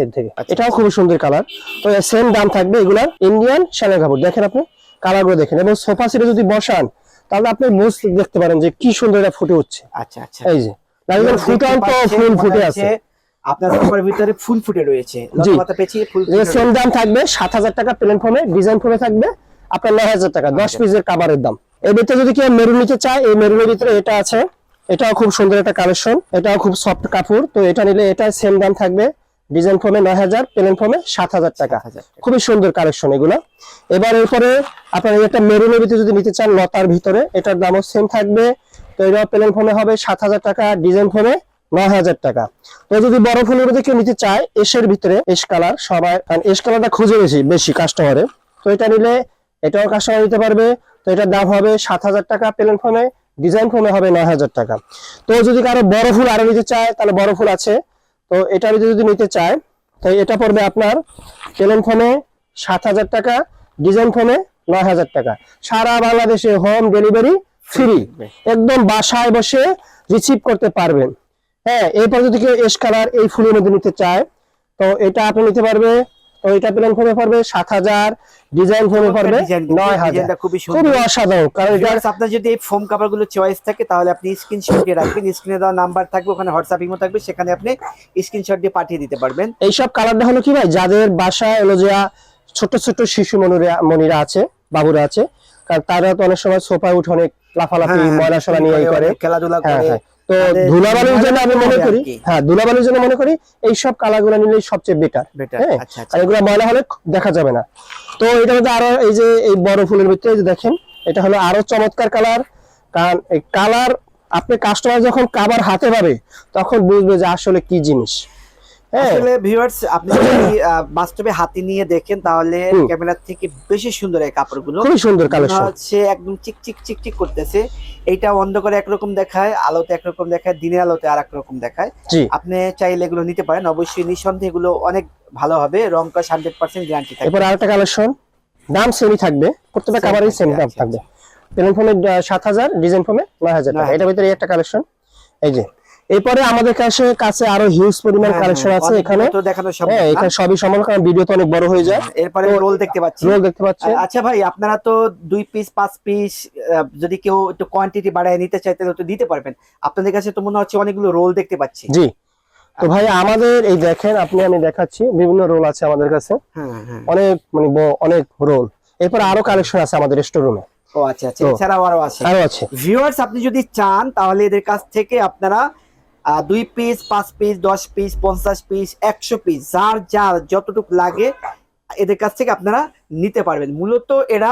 এর থেকে। এটাও সুন্দর কালার তো সেম দাম থাকবে এগুলা ইন্ডিয়ান শালের কাপড়। দেখেন আপনি কালারগুলো দেখেন। এবং সোফা সেটে যদি বসান তাহলে আপনি দেখতে পারেন যে কি সুন্দর ফুটে উঠছে। আচ্ছা আচ্ছা। এই যে ফুটে আছে। আপনার সোফার ভিতরে ফুল ফুটে রয়েছে। জি। লতা পাতা পেঁচিয়ে ফুল সেম দাম থাকবে সাত হাজার টাকা প্লেন ফোমে ডিজাইন ফোমে থাকবে আপনার নয় হাজার টাকা দশ পিসের কাবারের দাম। এর ভিতরে যদি কেউ মেরুন নিতে চায় এই মেরুনের ভিতরে এটা আছে। এটাও খুব সুন্দর একটা কালেকশন এটাও খুব সফট কাপড় তো এটা নিলে এটা সেম দাম থাকবে ডিজাইন ফোমে নয় হাজার প্লেন ফোমে সাত হাজার টাকা। 7,000 টাকা। খুবই সুন্দর কালেকশন এগুলো। এবার এরপরে আপনার একটা মেরুনের ভিতরে যদি নিতে চান লতার ভিতরে এটার দামও সেম থাকবে তো এটা প্লেন ফোমে হবে সাত হাজার টাকা ডিজাইন ফোমে নয় হাজার টাকা। তো যদি বড় ফুলের মধ্যে কেউ নিতে চায় এসের ভিতরে এস কালার সবাই কারণ এস কালারটা খুঁজে বেশি বেশি কাস্টমারে তো এটা নিলে এটাও কাস্টমার নিতে পারবে। তো এটার দাম হবে সাত হাজার টাকা প্লেন ফোমে ডিজাইন ফোমে হবে নয় হাজার টাকা। তো যদি কারও বড় ফুল আরও নিতে চায় তাহলে বড় ফুল আছে। তো এটা যদি নিতে চায় তো এটা পড়বে আপনার প্লেন ফোমে সাত হাজার টাকা ডিজাইন ফোমে নয় হাজার টাকা। সারা বাংলাদেশে হোম ডেলিভারি ফ্রি একদম বাসায় বসে রিসিভ করতে পারবেন। হ্যাঁ এরপর যদি কেউ এস কালার এই ফুলের মধ্যে নিতে চায় তো এটা আপনি নিতে পারবে তো এটা প্লেন ফোনে পারবে সাত হাজার ডিজাইন ফোনে পারবে নয় হাজার। খুবই অসাধারণ কারণ আপনার যদি এই ফোম কাভারগুলো চয়েস থাকে তাহলে আপনি স্ক্রিনশট রাখবেন স্ক্রিনে দেওয়া নাম্বার থাকবে ওখানে হোয়াটসঅ্যাপ ইমো থাকবে সেখানে আপনি স্ক্রিনশট দিয়ে পাঠিয়ে দিতে পারবেন। এইসব কালারটা হলো কি ভাই যাদের বাসায় এলো যে ছোট ছোট শিশু মনিরা মনিরা আছে বাবুরা আছে কারণ তারা তো অনেক সময় সোফায় উঠে অনেক লাফালাফি হ্যাঁ, ময়লা সলা নিয়ে করে। খেলাধুলা হ্যাঁ করে। হ্যাঁ। তো ধুলাবালির জন্য আমি মনে করি হ্যাঁ ধুলাবালির জন্য মনে করি এই সবগুলো নিলে সবচেয়ে বেটার হ্যাঁ আচ্ছা আচ্ছা। আর এগুলো ময়লা হলে দেখা যাবে না। তো এটা হচ্ছে আরও এই যে এই বড় ফুলের ভিতরে এই যে দেখেন এটা হলো আরও চমৎকার কালার। কারণ এই কালার আপনি কাস্টমার যখন কাবার হাতে পাবে তখন বুঝবে যে আসলে কি জিনিস। আসলে ভিউয়ার্স আপনি যদি বাস্তবে হাতে নিয়ে দেখেন তাহলে। ক্যামেরার থেকে বেশি সুন্দর এই কাপড়গুলো। খুবই সুন্দর কালেকশন হচ্ছে একদম চিক চিক চিক চিক করতেছে। এইটা অন্ধকারে একরকম দেখায় আলোতে একরকম দেখায় দিনের আলোতে আর রকম দেখায়। আপনি চাইলে এগুলো নিতে পারেন। অবশ্যই নিঃসন্দেহে এগুলো অনেক ভালো হবে। রং কাজ হান্ড্রেড পার্সেন্ট গ্যারান্টি থাকবে। এরপর আরেকটা কালেকশন দাম সেমই থাকবে। প্রত্যেকটা Same সেম দাম থাকবে। প্লেন ফোমে সাত হাজার ডিজাইন ফোমে নয় হাজার টাকা। 9,000 এটার ভিতরে একটা কালেকশন এই যে এরপরে আমাদের কাছে কাছে আরও হিউজ পরিমাণ হ্যাঁ, কালেকশন হ্যাঁ, আছে এখানে। তো দেখানো সম্ভব হ্যাঁ এখানে সবই সম্ভব কারণ ভিডিও তো অনেক বড় হয়ে যায়। এরপরে রোল দেখতে পাচ্ছি। রোল দেখতে পাচ্ছেন আচ্ছা ভাই আপনারা তো দুই পিস পাঁচ পিস যদি কেউ একটু কোয়ান্টিটি বাড়ায় নিতে চায় তাহলে তো দিতে পারবেন। আপনাদের কাছে তো মনে হচ্ছে অনেকগুলো রোল দেখতে পাচ্ছি। জি। তো ভাই আমাদের এই দেখেন আপনি আমি দেখাচ্ছি বিভিন্ন রোল আছে আমাদের কাছে। হ্যাঁ হ্যাঁ। অনেক মানে অনেক রোল এরপর আরও কালেকশন আছে আমাদের স্টোর রুমে ও আচ্ছা আচ্ছা এছাড়াও আরও আছে। আরও আছে। ভিউয়ার্স আপনি যদি চান তাহলে এদের কাছ থেকে আপনারা দুই পিস পাঁচ পিস দশ পিস পঞ্চাশ পিস একশো পিস যার যার যতটুকু লাগে এদের কাছ থেকে আপনারা নিতে পারবেন। মূলত এরা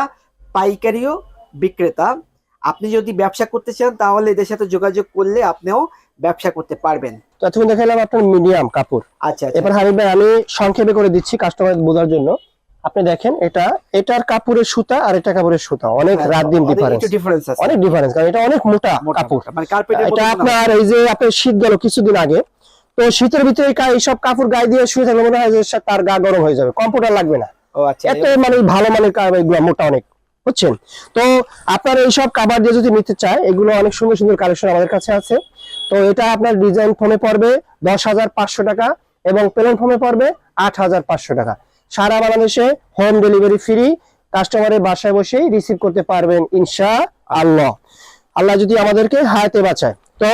পাইকারিও বিক্রেতা। আপনি যদি ব্যবসা করতে চান তাহলে এদের সাথে যোগাযোগ করলে আপনিও ব্যবসা করতে পারবেন। তো এতক্ষণ দেখালাম আপনার মিডিয়াম কাপড়। আচ্ছা আচ্ছা। এবার হাবিব ভাই আমি সংক্ষেপে করে দিচ্ছি কাস্টমার বোঝার জন্য। আপনি দেখেন এটা এটার কাপড়ের সুতা আর এটা কাপড়ের সুতা। অনেক হ্যাঁ, রাত দিন ডিফারেন্স অনেক ডিফারেন্স কারণ এটা অনেক মোটা কাপড়। মানে কার্পেটের এটা আপনার এই যে আপনার শীত গেল কিছুদিন আগে তো শীতের ভিতরে এইসব কাপড় গায়ে দিয়ে শুয়ে থাকলে মনে হয় যে তার গা গরম হয়ে যাবে। কম্পিউটার লাগবে না। আচ্ছা। এত মানে ভালো মানের এগুলো মোটা অনেক বুঝছেন? তো আপনার এইসব কাবার দিয়ে যদি নিতে চায় এগুলো অনেক সুন্দর সুন্দর কালেকশন আমাদের কাছে আছে। তো এটা আপনার ডিজাইন ফোনে পড়বে দশ হাজার পাঁচশো টাকা এবং প্লেন ফোনে পড়বে আট হাজার পাঁচশো টাকা। সারা বাংলাদেশে হোম ডেলিভারি ফ্রি কাস্টমারের বাসায় বসেই রিসিভ করতে পারবেন ইনশা আল্লাহ আল্লাহ যদি আমাদেরকে হায়াতে বাঁচায়। তো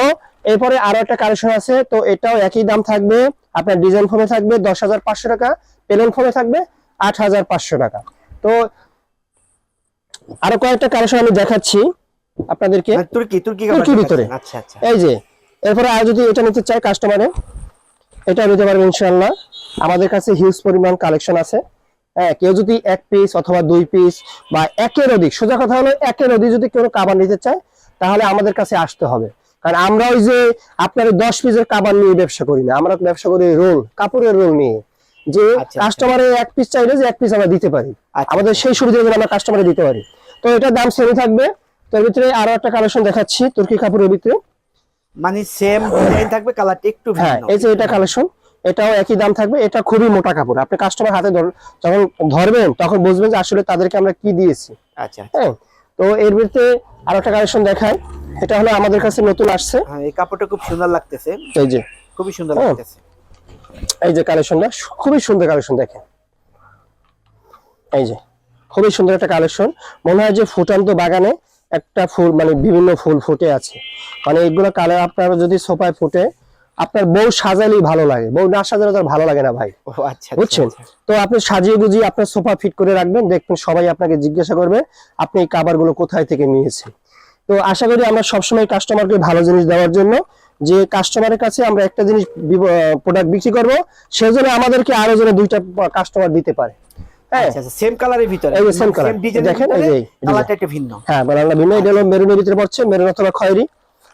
এরপরে আরও একটা কালেকশন আছে তো এটাও একই দাম থাকবে। আপনার ডিজাইন ফোনে থাকবে দশ হাজার পাঁচশো টাকা প্লেন ফোনে থাকবে আট হাজার পাঁচশো টাকা। তো আরও কয়েকটা কালেকশন আমি দেখাচ্ছি আপনাদেরকে। মানে তুর্কি তুর্কি ভিতরে। আচ্ছা আচ্ছা। এই যে এরপরে আর যদি এটা নিতে চায় কাস্টমারে এটা নিতে পারবে ইনশাল্লাহ আমাদের কাছে হিউজ পরিমাণ কালেকশন আছে। হ্যাঁ কেউ যদি এক পিস অথবা দুই পিস বা একের অধিক সোজা কথা হলো একের অধিক যদি কেউ কাবার নিতে চায় তাহলে আমাদের কাছে আসতে হবে। কারণ আমরা ওই যে আপনার দশ পিসের কাবার নিয়ে ব্যবসা করি না আমরা ব্যবসা করি রোল কাপড়ের রোল নিয়ে। যে আচ্ছা। কাস্টমারের এক পিস চাইলে যে এক পিস আমরা দিতে পারি। আচ্ছা। আমাদের সেই সুবিধা যদি আমরা কাস্টমারে দিতে পারি। তো এটার দাম সেমই থাকবে। তো এর ভিতরে আরও একটা কালেকশন দেখাচ্ছি তুর্কি কাপড়ের ভিতরে। মানে সেম ডিজাইন থাকবে কালারটা একটু হ্যাঁ ভিন্ন এই যে এটা কালেকশন এটাও একই দাম থাকবে এটা খুবই মোটা কাপড়। আপনি কাস্টমার হাতে যখন ধরবেন তখন বুঝবেন যে আসলে তাদেরকে আমরা কি দিয়েছি। আচ্ছা হ্যাঁ? তো এর ভিতরে আরও একটা কালেকশন দেখায় এটা হলো আমাদের কাছে নতুন আসছে। হ্যাঁ এই কাপড়টা খুব সুন্দর লাগতেছে। এই যে। খুবই সুন্দর হ্যাঁ। লাগতেছে। এই যে কালেকশনটা খুবই সুন্দর কালেকশন দেখেন। এই যে খুবই সুন্দর একটা কালেকশন মনে হয় যে ফুটান্ত বাগানে একটা ফুল মানে বিভিন্ন ফুল ফুটে আছে। মানে এইগুলো কালার আপনার যদি সোফায় ফুটে আপনার বউ সাজালেই ভালো লাগে। বউ না সাজালে তার ভালো লাগে না ভাই। আচ্ছা আচ্ছা, বুঝছেন? আচ্ছা। তো আপনি সাজিয়ে গুজিয়ে আপনার সোফা ফিট করে রাখবেন দেখবেন সবাই আপনাকে জিজ্ঞাসা করবে আপনি এই কাবারগুলো কোথায় থেকে নিয়েছেন? তো আশা করি আমরা সবসময় কাস্টমারকে ভালো জিনিস দেওয়ার জন্য যে কাস্টমারের কাছে আমরা একটা জিনিস প্রোডাক্ট বিক্রি করব সেজন্য আমাদেরকে আরও যেন দুইটা কাস্টমার দিতে পারে। আচ্ছা আচ্ছা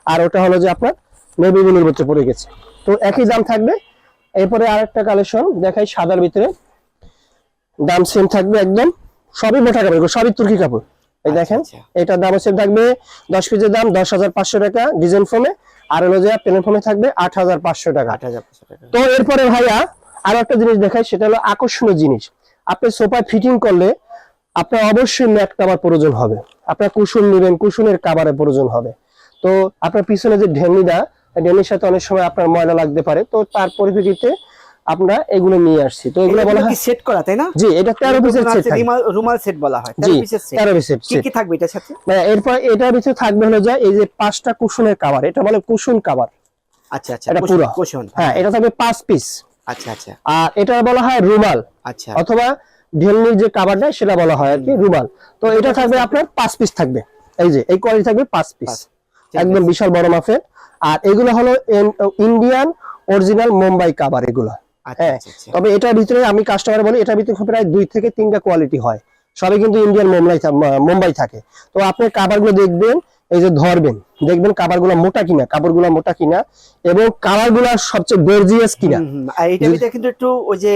আর ওটা হলো যে আপনার নেভি ব্লুর ভিতরে পড়ে গেছে। তো একই দাম থাকবে। এরপরে আরেকটা কালেকশন দেখাই সাদার ভিতরে। দাম সেম থাকবে একদম। সবই মোটা কাপড় সবই তুর্কি কাপড়। এই আচ্ছা, দেখেন আচ্ছা। এটার দাম সেম থাকবে। দশ পিসের দাম দশ হাজার পাঁচশো টাকা। ডিজাইন ফোমে আর হলো যে প্লেন ফোমে থাকবে আট হাজার পাঁচশো টাকা। আট হাজার তো এরপরে ভাইয়া আরও একটা জিনিস দেখাই সেটা হলো আকর্ষণীয় জিনিস। আপনি সোফায় ফিটিং করলে আপনার অবশ্যই ম্যাট কাভার প্রয়োজন হবে। আপনার কুশন নেবেন কুশনের কাভারের প্রয়োজন হবে। তো আপনার পিছনে যে ঢেনিটা ঢেনির সাথে অনেক সময় আপনার ময়লা লাগতে পারে। তো তার পরিপ্রেক্ষিতে আমরা এগুলো নিয়ে আসছি। তো এগুলো বলা হয় সেট করা তাই না? জি এটা তেরো পিসের সেট রুমাল রুমাল সেট বলা হয়। জি তেরো পিসের সেট তেরো পিসের কি সেট কি থাকবে এটার সাথে? মানে এরপর এটার ভিতরে থাকবে হলো যে এই যে পাঁচটা কুশনের কাভার এটা বলে কুশন কাভার আচ্ছা আচ্ছা এটা পুরো। কুশন। হ্যাঁ এটা থাকবে পাঁচ পিস আচ্ছা আচ্ছা। আর এটা বলা হয় রুমাল। আচ্ছা। অথবা ঢেলনির যে কাভারটা সেটা বলা হয় আর কি রুমাল। তো এটা থাকবে আপনার পাঁচ পিস থাকবে। এই যে এই কোয়ালিটি থাকবে পাঁচ পিস একদম বিশাল বড় মাপের। আর এগুলো হলো ইন্ডিয়ান অরিজিনাল মুম্বাই কাভার এগুলো। আচ্ছা হ্যাঁ আচ্ছা আচ্ছা। তবে এটার ভিতরে আমি কাস্টমার বলি এটার ভিতরে প্রায় দুই থেকে তিনটা কোয়ালিটি হয়। সবই কিন্তু ইন্ডিয়ান মুম্বাই মুম্বাই থাকে। তো আপনি কাভারগুলো দেখবেন এই যে ধরবেন দেখবেন কাভারগুলো মোটা কিনা কাপড়গুলো মোটা কিনা এবং কালারগুলো সবচেয়ে গর্জিয়াস কিনা। এটা কিন্তু একটু ওই যে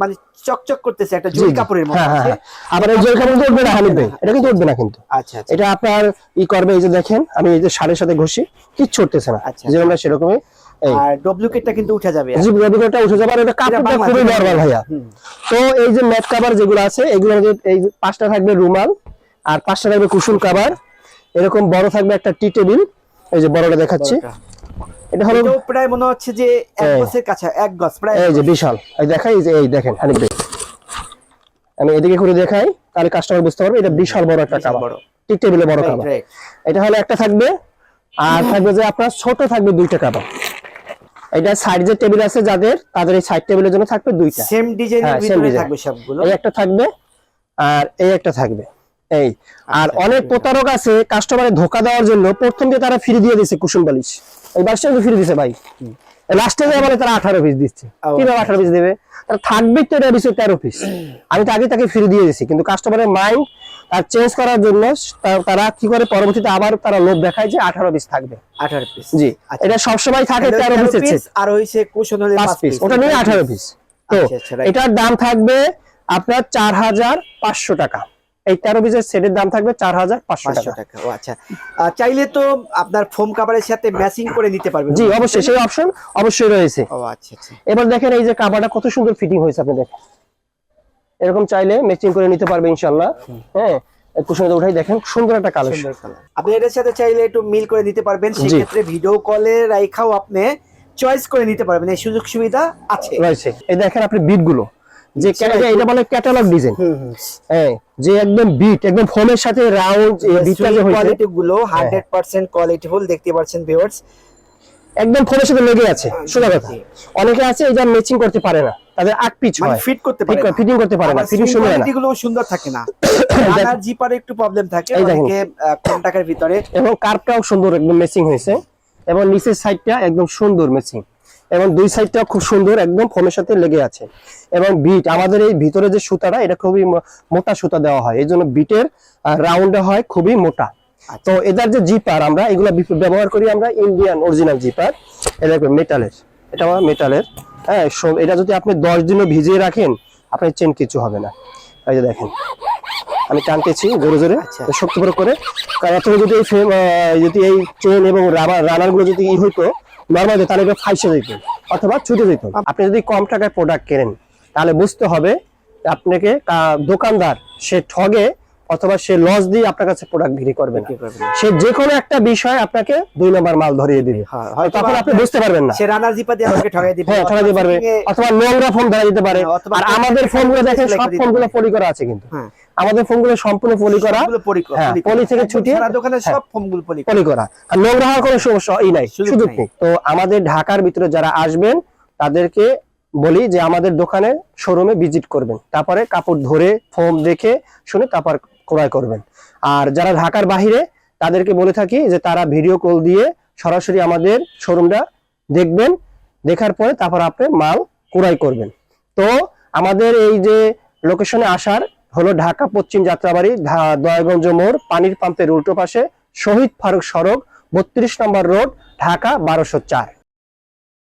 মানে চকচক করতেছে একটা জি, জুই জি। কাপড়ের মতো হ্যাঁ হ্যাঁ। হ্যাঁ। আবার এই জল কাপড় উঠবে না ভাই এটা কিন্তু উঠবে না কিন্তু। আচ্ছা আচ্ছা। এটা আপনার ই করবে এই যে দেখেন আমি এই যে শাড়ির সাথে ঘষি কিচ্ছু উঠতেছে না। আচ্ছা। যেরকম না সেরকমই আর ডুপ্লিকেটটা কিন্তু উঠে যাবে জি রবিকারটা উঠে যাবে আর এটা কাপড়টা খুবই নরমাল ভাইয়া। তো এই যে ম্যাট কাভার যেগুলো আছে এগুলো এই যে পাঁচটা থাকবে রুমাল আর পাঁচটা থাকবে কাভার এরকম বড় থাকবে একটা টি টেবিল এই যে বড়টা দেখাচ্ছি। এটা হলো প্রায় মনে হচ্ছে যে এক। গছের কাছে এক গছ প্রায় এই যে বিশাল। এই দেখাই এই যে এই দেখেন হানিফ ভাই। আমি এদিকে করে দেখাই তাহলে কাস্টমার বুঝতে পারবে এটা বিশাল বড় একটা বড়। টি টেবিলে বড় right. এটা হলো একটা থাকবে আর থাকবে যে আপনার ছোট থাকবে দুইটা কাভার এটা সাইড যে টেবিল আছে যাদের তাদের এই সাইড টেবিলের জন্য থাকবে দুইটা। সেম ডিজাইনের হ্যাঁ, ভিতরে থাকবে সবগুলো। এই একটা থাকবে আর এই একটা থাকবে। এই। আর আচ্ছা, অনেক প্রতারক আছে কাস্টমারে ধোকা দেওয়ার জন্য প্রথম দিয়ে তারা ফ্রি দিয়ে দিচ্ছে কুসুম বালিশ। এই বাসটা ফ্রি দিছে ভাই। লাস্টে যে বলে তারা আঠারো পিস দিচ্ছে। কীভাবে আঠারো পিস দেবে? তারা থাকবে তো এটা দিচ্ছে তেরো পিস আমি তো আগে তাকে ফ্রি দিয়ে দিছি কিন্তু কাস্টমারের মাইন্ড তার চেঞ্জ করার জন্য তারা কি করে পরবর্তীতে আবার তারা লোভ দেখায় যে আঠারো পিস থাকবে। আঠারো পিস জি এটা সবসময় থাকে তেরো set। আর হইছে কুশন হলে পাঁচ পিস ওটা নিয়ে আঠারো পিস তো আচ্ছা, আচ্ছা. এটার দাম থাকবে আপনার চার হাজার পাঁচশো টাকা। এই তেরো পিসের সেটের দাম থাকবে চার হাজার পাঁচশো টাকা। ও আচ্ছা। চাইলে তো আপনার ফোম কাভারের সাথে ম্যাচিং করে নিতে পারবেন। জি অবশ্যই। সেই অপশন অবশ্যই রয়েছে। ও আচ্ছা আচ্ছা। এবার দেখেন এই যে কাভারটা কত সুন্দর ফিটিং হয়েছে আপনি দেখেন। এরকম চাইলে ম্যাচিং করে নিতে পারবে ইনশাল্লাহ হ্যাঁ কুশনে উঠাই দেখেন সুন্দর একটা কালেকশন সুন্দর আপনি এটার সাথে চাইলে একটু মিল করে নিতে পারবেন। সেক্ষেত্রে ভিডিও কলে রাইখাও আপনি চয়েস করে নিতে পারবেন। এই সুযোগ সুবিধা আছে। রয়েছে। এই দেখেন আপনি বিটগুলো। যে এটা বলে ক্যাটালগ ডিজাইন হ্যাঁ যে একদম বিট একদম ফোমের সাথে রাউন্ড বিটটা যে কোয়ালিটি গুলো হান্ড্রেড পার্সেন্ট কোয়ালিটিফুল দেখতে পাচ্ছেন ভিউয়ার্স একদম ফোনের সাথে লেগে আছে সোজা কথা। অনেকে আছে এই যে ম্যাচিং করতে পারে না তাদের আট পিচ মানে হয়। ফিট করতে পারে না। ফিটিং করতে পারে না ফিটিং শুনে না। গুলো সুন্দর থাকে না। রানার জিপারে একটু প্রবলেম থাকে। অনেকে কম টাকার ভিতরে। এবং কার্ভটাও সুন্দর একদম ম্যাচিং হয়েছে। এবং নিচের সাইডটা একদম সুন্দর ম্যাচিং এবং দুই সাইডটা খুব সুন্দর একদম ফোমের সাথে লেগে আছে। এবং বিট আমাদের এই ভিতরে যে সুতাটা এটা খুবই মোটা সুতা দেওয়া হয়। এই জন্য বিটের রাউন্ডে হয় খুবই মোটা। তো এদের যে জিপার আমরা এগুলো ব্যবহার করি আমরা ইন্ডিয়ান অরিজিনাল জিপার। এটা মেটালের। এটা আমার মেটালের। হ্যাঁ এটা যদি আপনি দশ দিনও ভিজিয়ে রাখেন আপনার চেন কিছু হবে না। এই যে দেখেন। আমি টানতেছি জোরে জোরে। আচ্ছা। শক্তি করে। কারণ যদি এই ফ্রেম যদি এই চেন এবং রানারগুলো যদি ই হইতো নর্মাল তাহলে এটা ফাইসে যেত অথবা ছুটে যেত। আপনি যদি কম টাকায় প্রোডাক্ট কেনেন তাহলে বুঝতে হবে আপনাকে দোকানদার সে ঠগে অথবা সে লস দিয়ে আপনার কাছে প্রোডাক্ট বিক্রি করবে না। সে যে কোনো একটা বিষয় আপনাকে দুই নম্বর মাল ধরিয়ে দিবে। হ্যাঁ, তখন আপনি বুঝতে পারবেন না। সে রানার জিপা দিয়ে আমাকে ঠগাই দিবে হ্যাঁ ঠকাতে পারবে। অথবা নোংরা ফোন ধরা দিতে পারে। হ্যাঁ, আর আমাদের ফোনগুলো দেখেন সব ফোনগুলো। পলি করা আছে কিন্তু। হ্যাঁ। আমাদের ফোনগুলো সম্পূর্ণ পলি করা পলি হ্যাঁ, পলি। থেকে ছুটিয়ে- দোকানে হ্যাঁ। সব ফোমগুলো পলি করা। আর নোংরা হওয়ার কোনো সমস্যা ই নাই সুযোগ নেই তো আমাদের ঢাকার ভিতরে যারা আসবেন তাদেরকে বলি যে আমাদের দোকানে শোরুমে ভিজিট করবেন তারপরে কাপড় ধরে ফোম দেখে শুনে তারপর ক্রয় করবেন আর যারা ঢাকার বাহিরে তাদেরকে বলে থাকি যে তারা ভিডিও কল দিয়ে সরাসরি আমাদের শোরুমটা দেখবেন দেখার পরে তারপর আপনি মাল ক্রয় করবেন তো আমাদের এই যে লোকেশনে আসার হলো ঢাকা পশ্চিম যাত্রাবাড়ি দয়াগঞ্জ মোড়, পানির পাম্পের উল্টো পাশে শহীদ ফারুক সড়ক, বত্রিশ নম্বর রোড, ঢাকা বারোশো চার।